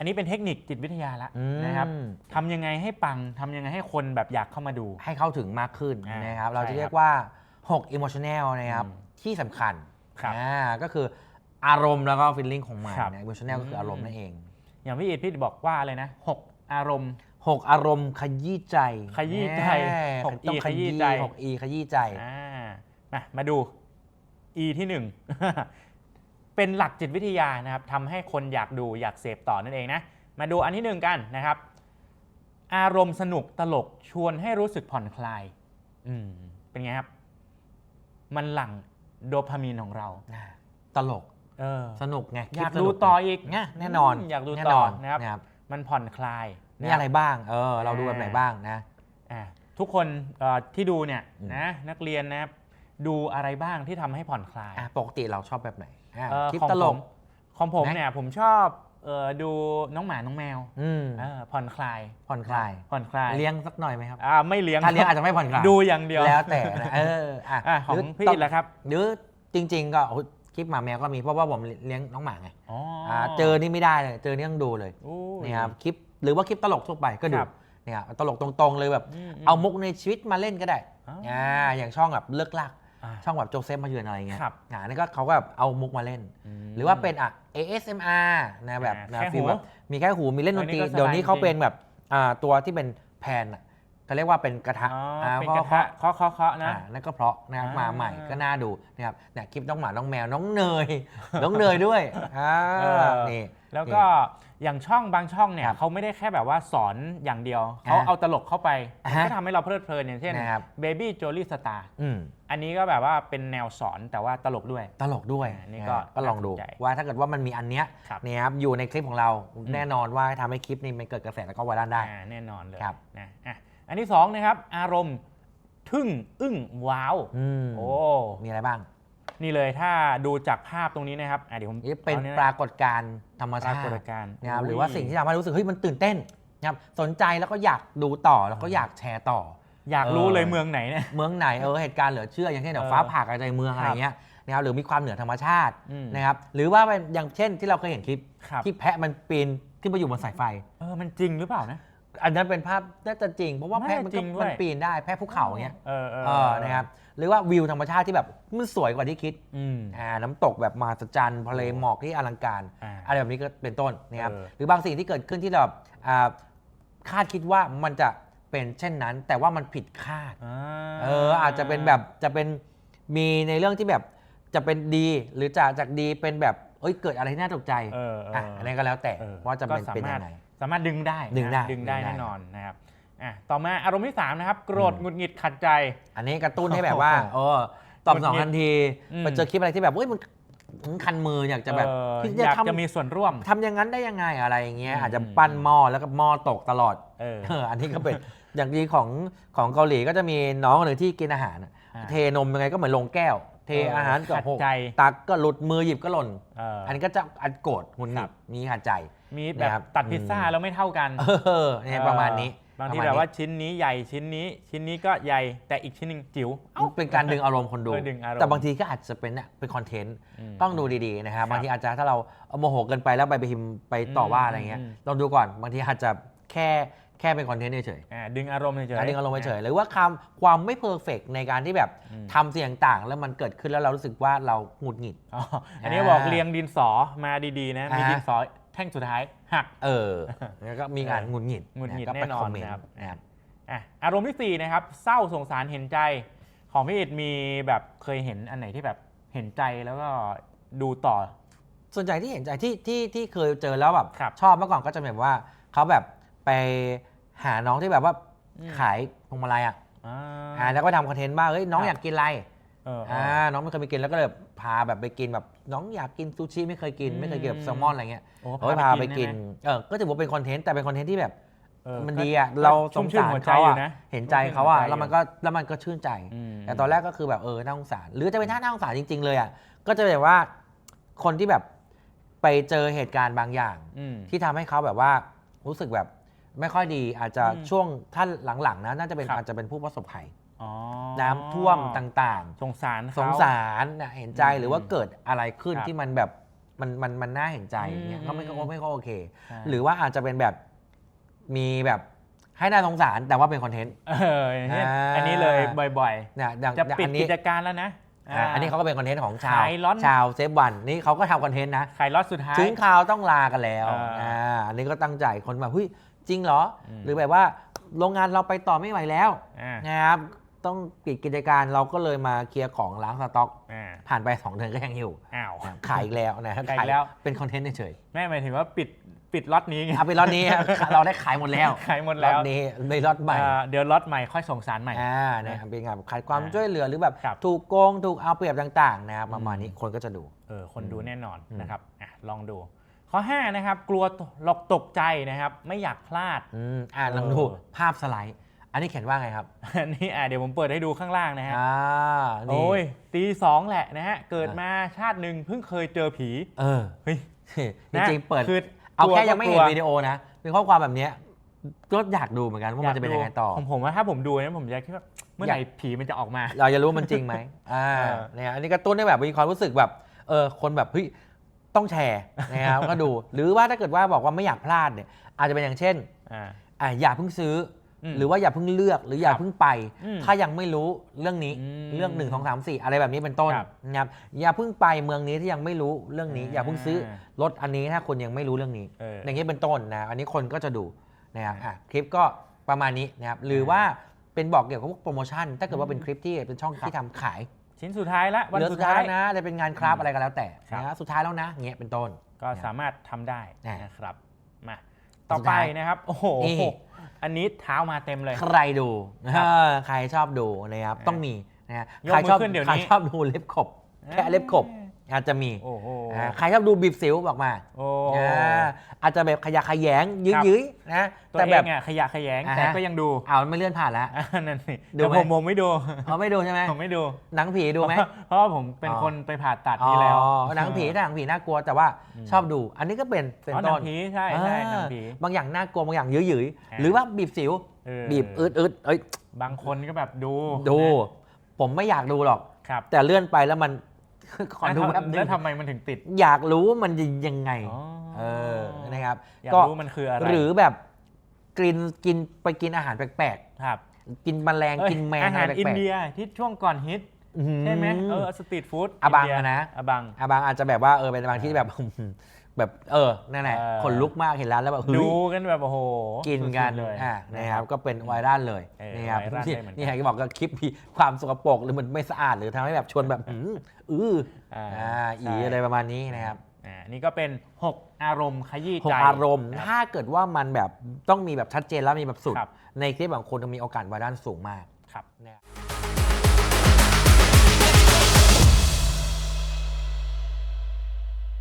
อันนี้เป็นเทคนิคจิตวิทยาละอืมนะครับทำยังไงให้ปังทำยังไงให้คนแบบอยากเข้ามาดู ให้เข้าถึงมากขึ้นอ่านนะครับ เราใช่จะครับเรียกว่า 6 emotional นะครับ อืมที่สำคัญครับอ่าก็คืออารมณ์แล้วก็ feeling ของมันครับ นะ emotional ก็คืออารมณ์นั่นเอง อย่างพี่อิดพี่บอกว่าอะไรนะหกอารมณ์ 6 อารมณ์ขยี้ใจขยี้ใจแน่หก E ต้องขยี้ใจหก E ขยี้ใจ อ่ามามาดู E ที่หนึ่ง เป็นหลักจิตวิทยานะครับทำให้คนอยากดูอยากเสพต่อนั่นเองนะ มาดูอันที่หนึ่งกันนะครับ อารมณ์สนุกตลกชวนให้รู้สึกผ่อนคลาย อืม เป็นไงครับ มันหลั่งโดพามีนของเรา ตลก เออ สนุกไงอยากคลิปสดูนุต่ออีกเนี่ยแน่นอนอืมอยากดูแน่ต่อนอนนะครับนะครับ มันผ่อนคลายมีนคบอะไรบ้าง เออ เราดูแบบไหนบ้างนะ อะทุกคนเอ่อที่ดูเนี่ยอืมนะนักเรียนนะครับ ดูอะไรบ้างที่ทำให้ผ่อนคลายอะปกติเราชอบแบบไหนอะเอ่อคลิปของตลผกมของผมนะ เนี่ยผมชอบเอ่อดูน้องหมาน้องแมวอืมเออผ่อนคลายผ่อนคลาย ผ่อนคลายเลี้ยงสักหน่อยไหมครับอ่าไม่เลี้ยงถ้าเลี้ยงอาจจะไม่ผ่อนคลายดูอย่างเดียวแล้วแต่นะเอออะอะของหรืพี่ต้อินแหละครับหรือจริง ๆ ก็โอ้โหคลิปหมาแมวก็มีเพราะว่าผมเลี้ยงน้องหมาไงอ๋ออ่าเจอนี่ไม่ได้เลยเจอนี่ต้องดูเลยอุ้ย นี่ครับคลิปหรือว่าคลิปตลกทั่วไปก็ดูครับ นี่ครับตลกตรงๆเลยแบบ มเอามุกในชีวิตมาเล่นก็ได้อ๋ออ่าอย่างช่องแบบเลิกลากอะ ช่องแบบโจเซฟมาเยือนอะไรเงี้ยครับอ่านั่นก็เขาก็แบบเอามุกมาเล่นมหรือว่าเป็นอะ ASMR นะแบบอ่านะแค่ฟีลหูแบบมีแค่หูมีเล่นดนตรีอันนี้ก็สบายเดี๋ยวนี้เขาจริงเป็นแบบอ่าตัวที่เป็นแผ่นอะ เขาเรียกว่าเป็นกระทะอ๋ออ่าเป็นเพกระราะทะเคาะเคาะเคาะนะ อ่านั่นก็เพราะนะครับอ่าม มาใหม่ก็น่าดูนะครับเนี่ยคลิปน้องหมาน้องแมวน้องเนย น้องเนยด้วยอ่าเออ นี่ แล้วก็อย่างช่องบางช่องเนี่ยครับเขาไม่ได้แค่แบบว่าสอนอย่างเดียว เขาอ่าเอาตลกเข้าไปอ่ามันฮะก็ทำให้เราเพลิดเพลินอย่างเช่น นะครับ Baby Jolly Star อืม อันนี้ก็แบบว่าเป็นแนวสอนแต่ว่าตลกด้วย ตลกด้วยอ่านี่ก็ะก็ลองดูน่าสนใจว่าถ้าเกิดว่ามันมีอันเนี้ยครับเนี่ยครับอยู่ในคลิปของเราแน่นอนว่าทำให้คลิปนี้มันเกิดกระแสแล้วก็ไวรัลได้ อ่าแน่นอนเลยครับ นะอะ อันที่สองนะครับ อารมณ์ทึ่งอึ้งว้าวอืมโอ้มีอะไรบ้างนี่เลยถ้าดูจากภาพตรงนี้นะครับอะเดี๋ยวผมนี่เป็นอาปรากฏการณ์ธรรมปชาติรากฏการณ์นะครับโยหรือว่าสิ่งที่ทำให้รู้สึกเฮ้ยมันตื่นเต้นนะครับสนใจแล้วก็อยากดูต่อแล้วก็อยากแชร์ต่อ อยากรู้เออเลยเมืองไหนเนี่ย เมืองไหนเออเหตุการณ์เหลือเชื่ออย่างเช่นเดี๋ยวเออฟ้าผ่าอะไรในเมืองครับอะไรเงี้ยนะครับหรือมีความเหนือธรรมชาติอืม นะครับหรือว่าเป็นอย่างเช่นที่เราเคยเห็นคลิป ครับที่แพะมันปีนขึ้นไปอยู่บนสายไฟ เออมันจริงหรือเปล่านะ อันนั้นเป็นภาพน่าจะจริง เพราะว่าน่าแพะจะมันจริก็งด้วย มันปีนได้แพะภูเขาเงี้ยเออเออเออนะครับหรือว่าวิวธรรมชาติที่แบบมันสวยกว่าที่คิดอืมอ่าน้ำตกแบบมหัศจรรย์ทะเลหมอกที่อลังการ อ่า อะไรแบบนี้ก็เป็นต้นนะครับเออ หรือบางสิ่งที่เกิดขึ้นที่เราอ่าคาดคิดว่ามันจะเป็นเช่นนั้น แต่ว่ามันผิดคาด อ่า เอออาจจะเป็นแบบจะเป็นมีในเรื่องที่แบบจะเป็นดี หรือจะจากดีเป็นแบบเอ้ยเกิดอะไรที่น่าตกใจเออเออ อะอันนี้ก็แล้วแต่เออว่าจะเป็นก็สาเป็นมารยัถงไง สามารถดึงได้ดึงได้นะดึงได้ดึงได้แน่นอนนะครับอะต่อมาอารมณ์ที่3นะครับโกรธอืมหงุดหงิดขัดใจ อันนี้กระตุ้นให้แบบว่าโอ้โหเออตอบสนองหงุดหงิดทันทีอืมไปเจอคลิปอะไรที่แบบเฮ้ยมันคันมืออยากจะแบบเออพี่อยากทำจะมีส่วนร่วมทำอย่างนั้นได้ยังไงอะไรอย่างเงี้ยอืมอาจจะปั้นหม้อแล้วก็หม้อตกตลอดเออเอออันนี้ก็เป็นอย่างดีของของเกาหลีก็จะมีน้องคนหนึ่งที่กินอาหารอะอ่าเทนมยังไงก็เหมือนลงแก้ว เทเออออาหารก็ขัดหกใจ ตักก็หลุดมือหยิบก็หล่น เอออันนี้ก็จะอันโกรธหงุนหครังิบดมีขัดใจ มีแบนะครับบตัดพิซซ่าอืม แล้วไม่เท่ากันเออเนี่ยประมาณนี้บางทีประมณแบบนี้ว่าชิ้นนี้ใหญ่ชิ้นนี้ ชิ้นนี้ก็ใหญ่แต่อีกชิ้นหนึ่งจิ๋วมันเป็นการดึงอารมณ์คนดู เออดึงอารมณ์ แต่บางทีก็อาจจะเป็นเนี่ยเป็นคอนเทนต์ ม ต้องดูดีๆนะครับครับบางทีอาจจะถ้าเราเอาโมโหเกินไปแล้วไปไปพิมพ์ไปต่อว่าอะไรเงี้ยอืม ลองดูก่อนบางทีอาจจะแค่ แค่เป็นคอนเทนต์เฉยอ่าดึงอารมณ์เฉยๆดึงอารมณ์เฉยๆหรือว่าความความไม่เพอร์เฟกในการที่แบบอืม ทำเสียงต่างแล้วมันเกิดขึ้นแล้วเรารู้สึกว่าเราหงุดหงิด อ๋ออันนี้บอกเรียงดินสอมาดีๆนะ มีอ่าฮะ ดินสอแท่งสุดท้ายหัก เออแล้วก็มีการหงุดหงิดหงุดหงิดะก็ไปแน่นอนคมเมต์นะครับ นะครับ อะอารมณ์ที่4นะครับเศร้าสงสารเห็นใจ ของพี่อิดมีแบบเคยเห็นอันไหนที่แบบเห็นใจแล้วก็ดูต่อ ส่วนใหญ่ที่เห็นใจที่ที่ที่เคยเจอแล้วแบบครับชอบเมื่อก่อนก็จะแบบว่าเขาแบบไป หาน้องที่แบบว่าอืมขายพวงมาลัยอะอ่าอ่าแล้วก็ทำคอนเทนต์บ้างเฮ้ยน้องครับอยากกินอะไรเออเออ่าอน้องไม่เคยไปกินแล้วก็เลยพาแบบไปกินแบบ น้องอยากกินซูชิไม่เคยกินอืมไม่เคยกินแบบแซลมอนอะไรเงี้ยโอ้เฮ้ยพาไปกินใช่ไหมเออก็ถือว่าเป็นคอนเทนต์แต่เป็นคอนเทนต์ที่แบบเออมันก็ดีอะก็เราสชุ่งมชื่นสารหัวใจเขาอยู่อะนะเห็นใจเขาอะชุ่มชื่นหัวใจแล้วมันก็แล้วมันก็ชื่นใจอืมแต่ตอนแรกก็คือแบบเออน่าสงสาร หรือจะเป็นท่าน่าสงสารจริง ๆ เลยอะก็จะแบบว่าคนที่แบบไปเจอเหตุการณ์บางอย่างอืมที่ทำให้เขาแบบว่ารู้สึกแบบ ไม่ค่อยดีอาจจะอืมช่วงท่านหลังๆนะน่าจะเป็นครับ อาจจะเป็นผู้ประสบภัย อ๋อน้ำท่วมต่างสงสารๆเขสงสารนะเห็นใจอืมหรือว่าเกิดอะไรขึ้นครับที่มันแบบมันมันมันน่าเห็นใจอืมเนี่ยก็ไม่อืมก็ไม่ค่อยโอเค ใช่ หรือว่าอาจจะเป็นแบบมีแบบให้น่าสงสารแต่ว่าเป็นคอนเทนต์ เอออย่างเช่นอ่า อันนี้เลยบ่อยเนี่ยอย่างๆ จะปิดอันนี้กิจการแล้วนะอ่าอันนี้เขาก็เป็นคอนเทนต์ของชาวขายล็อตชาวเซฟวันนี่เขาก็ทำคอนเทนต์นะ ขายล็อตสุดท้าย ถึงข่าวต้องลากันแล้วอ่าอ่าอันนี้ก็ตั้งใจคนแบบเฮ้ย จริงเหรออมหรือแบบว่าโรงงานเราไปต่อไม่ไหวแล้วอ่านะครับต้องปิดกิจการเราก็เลยมาเคลียร์ของล้างสต็อกอ่าผ่านไป 2 เดือนก็ยังอยู่อ้าวนะขายอีกแล้วนะขายอีกแล้วเป็นคอนเทนต์เฉยแม่หมายถึงว่าปิดปิดล็อตนี้ไงๆเอาไปล็อตนี้เราได้ขายหมดแล้ว ขายหมดล็แล้อวตนี้ในล็อตใหม่อ่าเดี๋ยวล็อตใหม่ค่อยส่งสารใหม่อ่านะครับเป็นงานแบบขายความอ่าช่วยเหลือหรือแบบครับถูกโกงถูกเอาเปรียบต่าง ๆ นะครับประมาณนี้อืมคนก็จะดูเออคนดูแน่นอนอืมนะครับอะลองดู ข้อ5นะครับกลัวหลอกตกใจนะครับไม่อยากพลาด อืมอ่าลองเออดูภาพสไลด์ อันนี้เขียนว่าไงครับอันนี้อะเดี๋ยวผมเปิดให้ดูข้างล่างนะฮะอ่านี่โอ้ยตีสองแหละนะฮะเกิดมาชาติหนึ่งเพิ่งเคยเจอผีเออเฮ้ย จริงๆเปิด คือเอากลัวแค่ยังไม่เห็นก็กลัววิดีโอนะเป็นข้อความแบบเนี้ยก็อยากดูเหมือนกันว่ามันจะเป็นยังไงต่อ ผมผมว่าถ้าผมดูนะผมจะคิดว่าเมื่อไหร่ผีมันจะออกมา เราจะรู้ว่ามันจริงไหม อ่า เออ เนี่ย อันนี้กระตุ้นให้แบบมีความรู้สึกแบบ เออ คนแบบเฮ้ย ต้องแชร์นะครับก็ดู หรือว่าถ้าเกิดว่าบอกว่าไม่อยากพลาดเนี่ยอาจจะเป็นอย่างเช่นอ่าอ่าอย่าเพิ่งซื้ออมหรือว่าอย่าเพิ่งเลือกหรืออย่าครับเพิ่งไปอืมถ้ายังไม่รู้เรื่องนี้อืมเรื่องหนึ่งสองสามสี่อะไรแบบนี้เป็นต้นครับนะครับอย่าเพิ่งไปเมืองนี้ที่ยังไม่รู้เรื่องนี้ อย่าเพิ่งซื้อรถอันนี้ถ้าคนยังไม่รู้เรื่องนี้เอออย่างนี้เป็นต้นนะอันนี้คนก็จะดูนะครับอะคลิปก็ประมาณนี้นะครับหรือว่าเป็นบอกเกี่ยวกับพวกโปรโมชั่น ถ้าเกิดว่าเป็นคลิปที่เป็นช่องครับที่ทำขาย ชิ้นสุดท้ายละวันเหลือสุสุดดท้าท้ายยแล้วนะจะเป็นงานคราฟอืมอะไรก็แล้วแต่ครับ นะสุดท้ายแล้วนะอย่างเงี้ยเป็นต้น ก็สามารถทำได้อ่านนะครับมาต่อไปนะครับ โอ้โห นี่ อันนี้เท้ามาเต็มเลย ใครดูครับเออใครชอบดูนะครับอ่าต้องมีนะฮะยกใครมือชอบขึ้นเดี๋ยวนี้ ใครชอบดูเล็บขบแค่เล็บขบ อาจจะมีโอ้โห อ่าใครชอบดูบีบสิวบอกมาโอ้ อ่าอาจจะแบบขยะแขยงยืครับ้ยๆนะตัวแต่เอแบบ งอะขยะแขยงอ่าฮะ แต่ก็ยังดูเอาไม่เลื่อนผ่านแล้ว อ่านั่นสิดูแต่ไหม ผมผมไม่ดู เขาไม่ดูใช่ไหมผมไม่ดูหนังผีดูไหม เพราะว่าผมเป็นอ๋อ คนไปผ่าตัดนี่แล้วอ๋อหนังผีหนังผีน่ากลัวแต่ว่าอืมชอบดู อันนี้ก็เป็นเป็นอ๋อหนัต้งนผีใช่ใช่หนังผีเออบางอย่างน่ากลัวบางอย่างยื้ยอ่า ๆหรือว่าบีบสิว เออบีบอึดอึดๆเอ้ยบางคนก็แบบดูดูนะผมไม่อยากดูหรอก ครับ แต่เลื่อนไปแล้วมัน ขอดูแป๊บนึแล้วงทำไมมันถึงติด อยากรู้ว่ามันจะยังไง อ๋อ เออ นะครับอยากก็รู้มันคืออะไรหรือแบบกินกินไปกินอาหารแปลกครับๆ กินแมลงเอ้ยกินแมงอาหารอะไรอิแปนลกเดียที่ช่วงก่อนฮิตๆอื้อหือใช่ไหมเออสตรีทฟู้ดอะบังนเดียอะนะอะบังอะบางอาจจะแบบว่าเออเป็นบางที่แบบ แบบเออนั่นแหละเออคนลุกมากเห็นร้านแล้วแบบเฮ้ย ดูกันแบบโอ้โหกินกันสุดๆเลย อ่านะครับก็เป็นไวรัลเลยเออนะครับไวรัลนี่ได้เหมือนกัน นี่ไงก็บอกก็คลิปมีความสกปรกหรือมันไม่สะอาดหรือทำให้แบบชวนแบบอืออื้ออ่าอ่าอีใช่อะไรประมาณนี้นะครับอ่านี่ก็เป็น 6 อารมณ์ขยี้หใจกอารมณ์ครับถ้าเกิดว่ามันแบบต้องมีแบบชัดเจนแล้วมีแบบสุด ครับ ในคลิปของคุณจะมีโอกาสไวรัลสูงมากครับ นะครับ